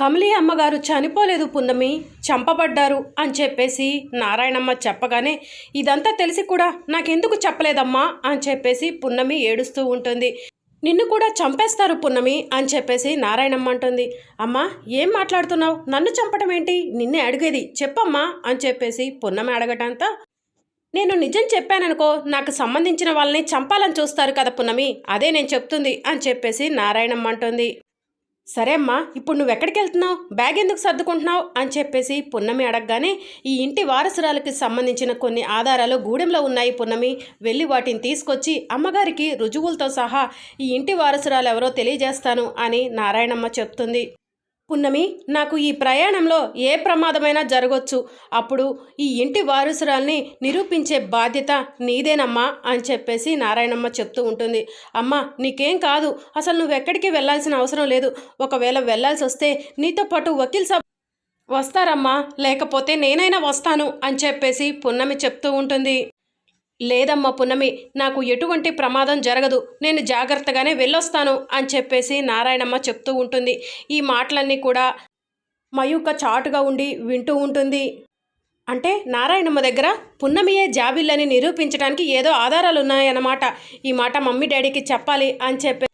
కమలి అమ్మగారు చనిపోలేదు పున్నమి చంపబడ్డారు అని చెప్పేసి నారాయణమ్మ చెప్పగానే ఇదంతా తెలిసి కూడా నాకెందుకు చెప్పలేదమ్మా అని చెప్పేసి పున్నమి ఏడుస్తూ ఉంటుంది. నిన్ను కూడా చంపేస్తారు పున్నమి అని చెప్పేసి నారాయణమ్మ అంటుంది. అమ్మా ఏం మాట్లాడుతున్నావు? నన్ను చంపటం ఏంటి? నిన్నే అడిగేది చెప్పమ్మా అని చెప్పేసి పున్నమి అడగటంతా నేను నిజం చెప్పాననుకో నాకు సంబంధించిన వాళ్ళని చంపాలని చూస్తారు కదా పున్నమి అదే నేను చెప్తుంది అని చెప్పేసి నారాయణమ్మ అంటుంది. సరే అమ్మా ఇప్పుడు నువ్వు ఎక్కడికి వెళ్తున్నావు? బ్యాగ్ ఎందుకు సర్దుకుంటున్నావు? అని చెప్పేసి పున్నమి అడగగానే ఈ ఇంటి వారసురాలకి సంబంధించిన కొన్ని ఆధారాలు గూడెంలో ఉన్నాయి పున్నమి. వెళ్ళి వాటిని తీసుకొచ్చి అమ్మగారికి రుజువులతో సహా ఈ ఇంటి వారసురాలు ఎవరో తెలియజేస్తాను అని నారాయణమ్మ చెప్తుంది. పున్నమి నాకు ఈ ప్రయాణంలో ఏ ప్రమాదమైనా జరగవచ్చు అప్పుడు ఈ ఇంటి వారసురాల్ని నిరూపించే బాధ్యత నీదేనమ్మా అని చెప్పేసి నారాయణమ్మ చెప్తూ ఉంటుంది. అమ్మ నీకేం కాదు. అసలు నువ్వు ఎక్కడికి వెళ్ళాల్సిన అవసరం లేదు. ఒకవేళ వెళ్ళాల్సి వస్తే నీతో పాటు వకీల్ సాబ్ వస్తారమ్మా. లేకపోతే నేనైనా వస్తాను అని చెప్పేసి పున్నమి చెప్తూ ఉంటుంది. లేదమ్మా పున్నమి నాకు ఎటువంటి ప్రమాదం జరగదు. నేను జాగ్రత్తగానే వెళ్ళొస్తాను అని చెప్పేసి నారాయణమ్మ చెప్తూ ఉంటుంది. ఈ మాటలన్నీ కూడా మయూక చాటుగా ఉండి వింటూ ఉంటుంది. అంటే నారాయణమ్మ దగ్గర పున్నమియే జాబిల్లని నిరూపించడానికి ఏదో ఆధారాలు ఉన్నాయన్నమాట ఈ మాట మమ్మీ డాడీకి చెప్పాలి అని చెప్పి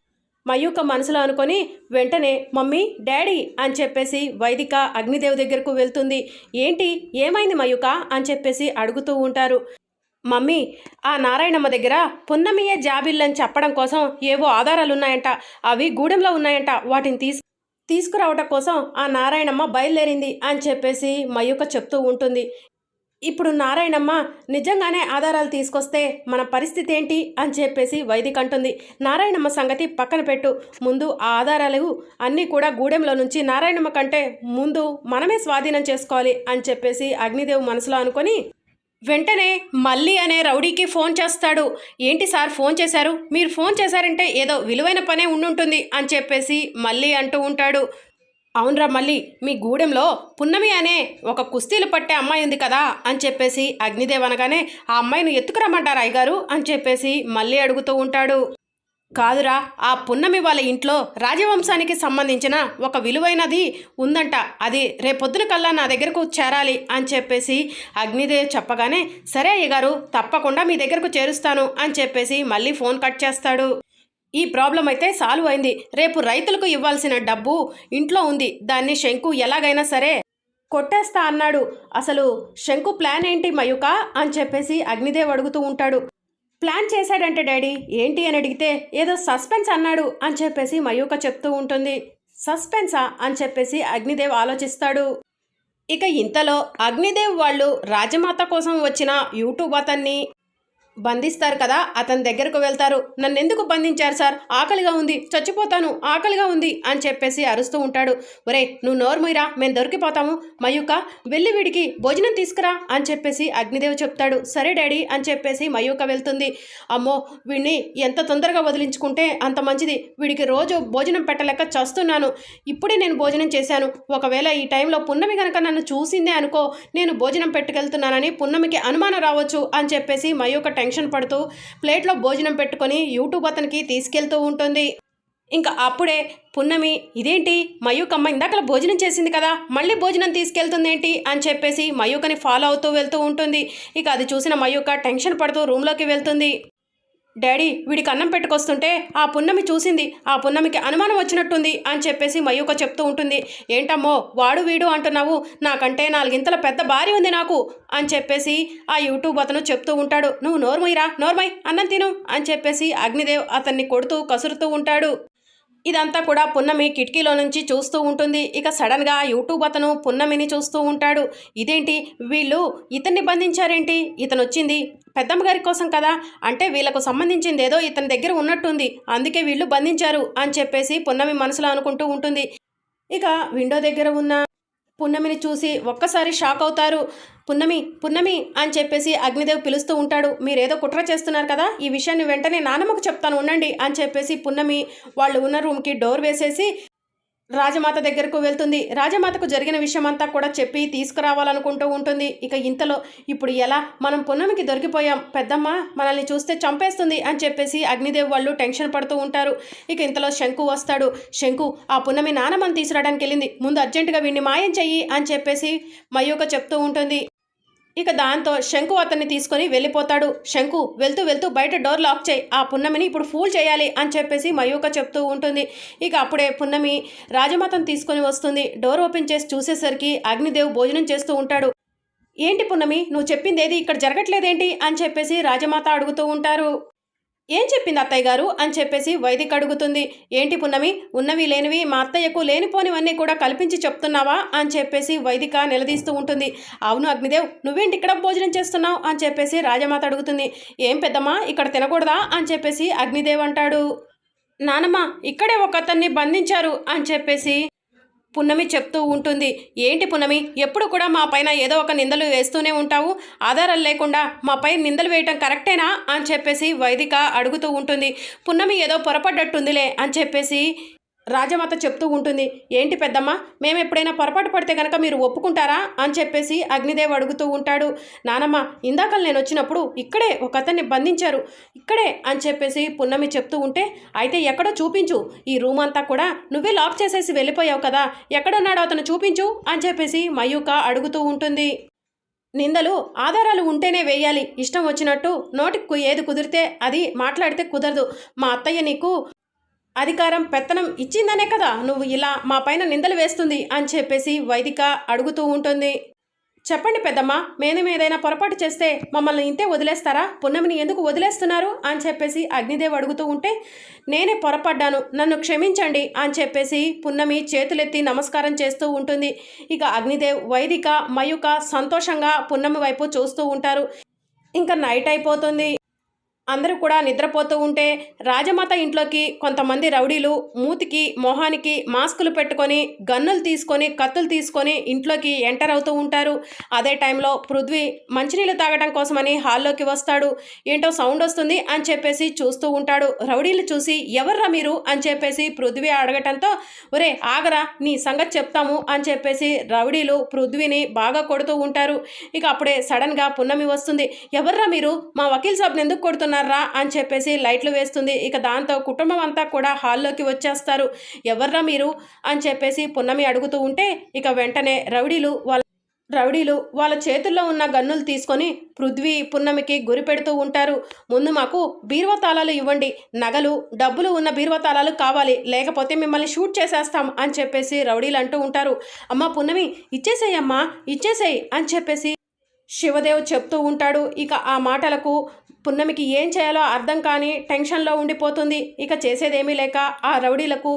మయూక మనసులో అనుకొని వెంటనే మమ్మీ డాడీ అని చెప్పేసి వైదిక అగ్నిదేవ్ దగ్గరకు వెళ్తుంది. ఏంటి? ఏమైంది మయూక? అని చెప్పేసి అడుగుతూ ఉంటారు. మమ్మీ ఆ నారాయణమ్మ దగ్గర పున్నమియే జాబిల్లని చెప్పడం కోసం ఏవో ఆధారాలు ఉన్నాయంట అవి గూడెంలో ఉన్నాయంట. వాటిని తీసు తీసుకురావటం కోసం ఆ నారాయణమ్మ బయలుదేరింది అని చెప్పేసి మయూక చెప్తూ ఉంటుంది. ఇప్పుడు నారాయణమ్మ నిజంగానే ఆధారాలు తీసుకొస్తే మన పరిస్థితి ఏంటి అని చెప్పేసి వైదిక అంటుంది. నారాయణమ్మ సంగతి పక్కన పెట్టు. ముందు ఆ ఆధారాలు అన్నీ కూడా గూడెంలో నుంచి నారాయణమ్మ కంటే ముందు మనమే స్వాధీనం చేసుకోవాలి అని చెప్పేసి అగ్నిదేవ్ మనసులో అనుకొని వెంటనే మళ్ళీ అనే రౌడీకి ఫోన్ చేస్తాడు. ఏంటి సార్ ఫోన్ చేశారు? మీరు ఫోన్ చేశారంటే ఏదో విలువైన పనే ఉండుంటుంది అని చెప్పేసి మళ్ళీ అంటూ ఉంటాడు. అవునరా మళ్ళీ మీ గూడెంలో పున్నమి అనే ఒక కుస్తీలు పట్టే అమ్మాయి ఉంది కదా అని చెప్పేసి అగ్నిదేవ్ అనగానే ఆ అమ్మాయిని ఎత్తుకురమ్మంటారు అయ్యగారు అని చెప్పేసి మళ్ళీ అడుగుతూ ఉంటాడు. కాదురా ఆ పున్నమి వాళ్ళ ఇంట్లో రాజవంశానికి సంబంధించిన ఒక విలువైనది ఉందంట. అది రేపొద్దున కల్లా నా దగ్గరకు చేరాలి అని చెప్పేసి అగ్నిదేవ్ చెప్పగానే సరే అయ్యగారు తప్పకుండా మీ దగ్గరకు చేరుస్తాను అని చెప్పేసి మళ్ళీ ఫోన్ కట్ చేస్తాడు. ఈ ప్రాబ్లం అయితే సాల్వ్ అయింది. రేపు రైతులకు ఇవ్వాల్సిన డబ్బు ఇంట్లో ఉంది. దాన్ని శంకు ఎలాగైనా సరే కొట్టేస్తా అన్నాడు. అసలు శంకు ప్లాన్ ఏంటి మయూక? అని చెప్పేసి అగ్నిదేవ్ అడుగుతూ ఉంటాడు. ప్లాన్ చేశాడంటే డాడీ ఏంటి అని అడిగితే ఏదో సస్పెన్స్ అన్నాడు అని చెప్పేసి మయూక చెప్తూ ఉంటుంది. సస్పెన్సా అని చెప్పేసి అగ్నిదేవ్ ఆలోచిస్తాడు. ఇక ఇంతలో అగ్నిదేవ్ వాళ్ళు రాజమాత కోసం వచ్చిన యూట్యూబ్ అతన్ని బంధిస్తారు కదా అతని దగ్గరకు వెళ్తారు. నన్ను ఎందుకు బంధించారు సార్? ఆకలిగా ఉంది చచ్చిపోతాను ఆకలిగా ఉంది అని చెప్పేసి అరుస్తూ ఉంటాడు. ఒరే నువ్వు నోర్ముయిరా మేము దొరికిపోతాము. మయూక వెళ్ళి వీడికి భోజనం తీసుకురా అని చెప్పేసి అగ్నిదేవ్ చెప్తాడు. సరే డాడీ అని చెప్పేసి మయూక వెళ్తుంది. అమ్మో వీడిని ఎంత తొందరగా వదిలించుకుంటే అంత మంచిది. వీడికి రోజు భోజనం పెట్టలేక చస్తున్నాను. ఇప్పుడే నేను భోజనం చేశాను. ఒకవేళ ఈ టైంలో పున్నమి కనుక నన్ను చూసిందే అనుకో నేను భోజనం పెట్టుకెళ్తున్నానని పున్నమికి అనుమానం రావచ్చు అని చెప్పేసి మయూక టెన్షన్ పడుతూ ప్లేట్లో భోజనం పెట్టుకొని యూట్యూబ్ అతనికి తీసుకెళ్తూ ఉంటుంది. ఇంకా అప్పుడే పున్నమి ఇదేంటి? మయూకమ్మ ఇందాకలా భోజనం చేసింది కదా మళ్ళీ భోజనం తీసుకెళ్తుంది ఏంటి అని చెప్పేసి మయూకని ఫాలో అవుతూ వెళ్తూ ఉంటుంది. ఇక అది చూసిన మయూక టెన్షన్ పడుతూ రూమ్లోకి వెళ్తుంది. డాడీ వీడికి అన్నం పెట్టుకొస్తుంటే ఆ పున్నమి చూసింది. ఆ పున్నమికి అనుమానం వచ్చినట్టుంది అని చెప్పేసి మయూక చెప్తూ ఉంటుంది. ఏంటమ్మో వాడు వీడు అంటున్నావు. నాకంటే నాలుగింతల పెద్ద భార్య ఉంది నాకు అని చెప్పేసి ఆ యూట్యూబ్ అతను చెప్తూ ఉంటాడు. నువ్వు నోర్మయ్యరా నోర్మయ్ అన్నం తిను అని చెప్పేసి అగ్నిదేవ్ అతన్ని కొడుతూ కసురుతూ ఉంటాడు. ఇదంతా కూడా పున్నమి కిటికీలో నుంచి చూస్తూ ఉంటుంది. ఇక సడన్గా యూట్యూబ్ అతను పున్నమిని చూస్తూ ఉంటాడు. ఇదేంటి? వీళ్ళు ఇతన్ని బంధించారేంటి? ఇతను వచ్చింది పెద్దమ్మ గారి కోసం కదా? అంటే వీళ్ళకు సంబంధించింది ఏదో ఇతని దగ్గర ఉన్నట్టుంది. అందుకే వీళ్ళు బంధించారు అని చెప్పేసి పున్నమి మనసులో అనుకుంటూ ఉంటుంది. ఇక విండో దగ్గర ఉన్న పున్నమిని చూసి ఒక్కసారి షాక్ అవుతారు. పున్నమి పున్నమి అని చెప్పేసి అగ్నిదేవ్ పిలుస్తూ ఉంటాడు. మీరేదో కుట్ర చేస్తున్నారు కదా? ఈ విషయాన్ని వెంటనే నానమ్మకు చెప్తాను ఉండండి అని చెప్పేసి పున్నమి వాళ్ళు ఉన్న రూమ్కి డోర్ వేసేసి రాజమాత దగ్గరకు వెళ్తుంది. రాజమాతకు జరిగిన విషయం అంతా కూడా చెప్పి తీసుకురావాలనుకుంటూ ఉంటుంది. ఇక ఇంతలో ఇప్పుడు ఎలా? మనం పున్నమికి దొరికిపోయాం. పెద్దమ్మ మనల్ని చూస్తే చంపేస్తుంది అని చెప్పేసి అగ్నిదేవ్ వాళ్ళు టెన్షన్ పడుతూ ఉంటారు. ఇక ఇంతలో శంకు వస్తాడు. శంకు ఆ పున్నమి నానమ్మని తీసుకురావడానికి వెళ్ళింది. ముందు అర్జెంటుగా వీడిని మాయం చెయ్యి అని చెప్పేసి మయూక చెప్తూ ఉంటుంది. ఇక దాంతో శంకు అతన్ని తీసుకొని వెళ్ళిపోతాడు. శంకు వెళ్తూ వెళ్తూ బయట డోర్ లాక్ చేయి. ఆ పున్నమిని ఇప్పుడు ఫూల్ చేయాలి అని చెప్పేసి మయూక చెప్తూ ఉంటుంది. ఇక అప్పుడే పున్నమి రాజమాతను తీసుకొని వస్తుంది. డోర్ ఓపెన్ చేసి చూసేసరికి అగ్నిదేవ్ భోజనం చేస్తూ ఉంటాడు. ఏంటి పున్నమి నువ్వు చెప్పింది ఏది ఇక్కడ జరగట్లేదేంటి అని చెప్పేసి రాజమాత అడుగుతూ ఉంటారు. ఏం చెప్పింది అత్తయ్య గారు? అని చెప్పేసి వైదిక్ అడుగుతుంది. ఏంటి పున్నమి? ఉన్నవి లేనివి మా అత్తయ్యకు లేనిపోనివన్నీ కూడా కల్పించి చెప్తున్నావా? అని చెప్పేసి వైదిక నిలదీస్తూ ఉంటుంది. అవును అగ్నిదేవ్ నువ్వేంటి ఇక్కడ భోజనం చేస్తున్నావు? అని చెప్పేసి రాజమాత అడుగుతుంది. ఏం పెద్దమ్మా ఇక్కడ తినకూడదా? అని చెప్పేసి అగ్నిదేవ్ అంటాడు. నానమ్మ ఇక్కడే ఒక అతన్ని బంధించారు. అని చెప్పేసి పున్నమి చెప్తూ ఉంటుంది. ఏంటి పున్నమి? ఎప్పుడు కూడా మా పైన ఏదో ఒక నిందలు వేస్తూనే ఉంటావు. ఆధారాలు లేకుండా మాపై నిందలు వేయటం కరెక్టేనా? అని చెప్పేసి వైదిక అడుగుతూ ఉంటుంది. పున్నమి ఏదో పొరపడ్డట్టుందిలే అని చెప్పేసి రాజమాత చెప్తూ ఉంటుంది ఏంటి పెద్దమ్మ మేము ఎప్పుడైనా పొరపాటు పడితే కనుక మీరు ఒప్పుకుంటారా? అని చెప్పేసి అగ్నిదేవ్ అడుగుతూ ఉంటాడు. నానమ్మ ఇందాక నేను వచ్చినప్పుడు ఇక్కడే ఒక అతన్ని బంధించారు ఇక్కడే అని చెప్పేసి పున్నమి చెప్తూ ఉంటే అయితే ఎక్కడో చూపించు ఈ రూమ్ అంతా కూడా నువ్వే లాక్ చేసేసి వెళ్ళిపోయావు కదా ఎక్కడున్నాడో అతను చూపించు అని చెప్పేసి మయూక అడుగుతూ ఉంటుంది. నిందలు ఆధారాలు ఉంటేనే వేయాలి ఇష్టం వచ్చినట్టు నోటికి ఏది కుదిరితే అది మాట్లాడితే కుదరదు. మా అత్తయ్య నీకు అధికారం పెత్తనం ఇచ్చిందనే కదా? నువ్వు ఇలా మా పైన నిందలు వేస్తుంది అని చెప్పేసి వైదిక అడుగుతూ ఉంటుంది. చెప్పండి పెద్దమ్మ మేము ఏదైనా పొరపాటు చేస్తే మమ్మల్ని ఇంతే వదిలేస్తారా? పున్నమిని ఎందుకు వదిలేస్తున్నారు? అని చెప్పేసి అగ్నిదేవ్ అడుగుతూ ఉంటే నేనే పొరపడ్డాను నన్ను క్షమించండి అని చెప్పేసి పున్నమి చేతులెత్తి నమస్కారం చేస్తూ ఉంటుంది. ఇక అగ్నిదేవ్ వైదిక మయుక సంతోషంగా పున్నమి వైపు చూస్తూ ఉంటారు. ఇంకా నైట్ అయిపోతుంది. అందరూ కూడా నిద్రపోతూ ఉంటే రాజమాత ఇంట్లోకి కొంతమంది రౌడీలు మూతికి మొహానికి మాస్కులు పెట్టుకొని గన్నులు తీసుకొని కత్తులు తీసుకొని ఇంట్లోకి ఎంటర్ అవుతూ ఉంటారు. అదే టైంలో పృథ్వీ మంచినీళ్ళు తాగడం కోసమని హాల్లోకి వస్తాడు. ఏంటో సౌండ్ వస్తుంది అని చెప్పేసి చూస్తూ ఉంటాడు. రౌడీలు చూసి ఎవర్రా మీరు అని చెప్పేసి పృథ్వీ అడగటంతో ఒరే ఆగరా నీ సంగతి చెప్తాము అని చెప్పేసి రౌడీలు పృథ్వీని బాగా కొడుతూ ఉంటారు. ఇక అప్పుడే సడన్గా పున్నమి వస్తుంది. ఎవర్రా మీరు? మా వకీల్ సాబ్ని ఎందుకు కొడుతున్నారు? అని చెప్పేసి లైట్లు వేస్తుంది. ఇక దాంతో కుటుంబం అంతా కూడా హాల్లోకి వచ్చేస్తారు. ఎవర్రా మీరు? అని చెప్పేసి పున్నమి అడుగుతూ ఉంటే ఇక వెంటనే రౌడీలు వాళ్ళ రౌడీలు వాళ్ళ చేతుల్లో ఉన్న గన్నులు తీసుకొని పృథ్వీ పున్నమికి గురి పెడుతూ ఉంటారు. ముందు మాకు బీరువా తాళాలు ఇవ్వండి. నగలు డబ్బులు ఉన్న బీరువా తాళాలు కావాలి. లేకపోతే మిమ్మల్ని షూట్ చేసేస్తాం అని చెప్పేసి రౌడీలు అంటూ ఉంటారు. అమ్మ పున్నమి ఇచ్చేసేయమ్మా ఇచ్చేసేయి అని చెప్పేసి శివదేవ్ చెప్తూ ఉంటాడు. ఇక ఆ మాటలకు పున్నమికి ఏం చేయాలో అర్థం కాని టెన్షన్లో ఉండిపోతుంది. ఇక చేసేదేమీ లేక ఆ రౌడీలకు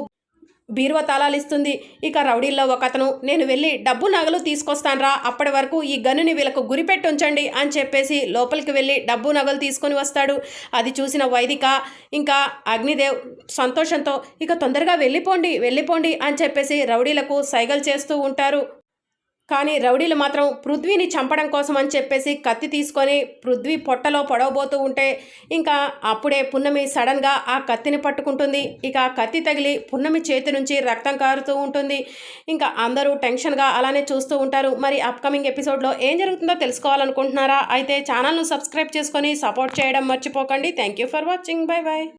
బీరువ తాళాలిస్తుంది ఇక రౌడీల్లో ఒక అతను నేను వెళ్ళి డబ్బు నగలు తీసుకొస్తానురా అప్పటి వరకు ఈ గన్నుని వీళ్ళకు గురిపెట్టి ఉంచండి అని చెప్పేసి లోపలికి వెళ్ళి డబ్బు నగలు తీసుకొని వస్తాడు. అది చూసిన వైదిక ఇంకా అగ్నిదేవ్ సంతోషంతో ఇక తొందరగా వెళ్ళిపోండి వెళ్ళిపోండి అని చెప్పేసి రౌడీలకు సైగలు చేస్తూ ఉంటారు. కానీ రౌడీలు మాత్రం పృథ్వీని చంపడం కోసం అని చెప్పేసి కత్తి తీసుకొని పృథ్వీ పొట్టలో పొడవబోతూ ఉంటే ఇంకా అప్పుడే పున్నమి సడన్గా ఆ కత్తిని పట్టుకుంటుంది. ఇక ఆ కత్తి తగిలి పున్నమి చేతి నుంచి రక్తం కారుతూ ఉంటుంది. ఇంకా అందరూ టెన్షన్గా అలానే చూస్తూ ఉంటారు. మరి అప్కమింగ్ ఎపిసోడ్లో ఏం జరుగుతుందో తెలుసుకోవాలనుకుంటున్నారా? అయితే ఛానల్ను సబ్స్క్రైబ్ చేసుకొని సపోర్ట్ చేయడం మర్చిపోకండి. Thank you for watching. Bye bye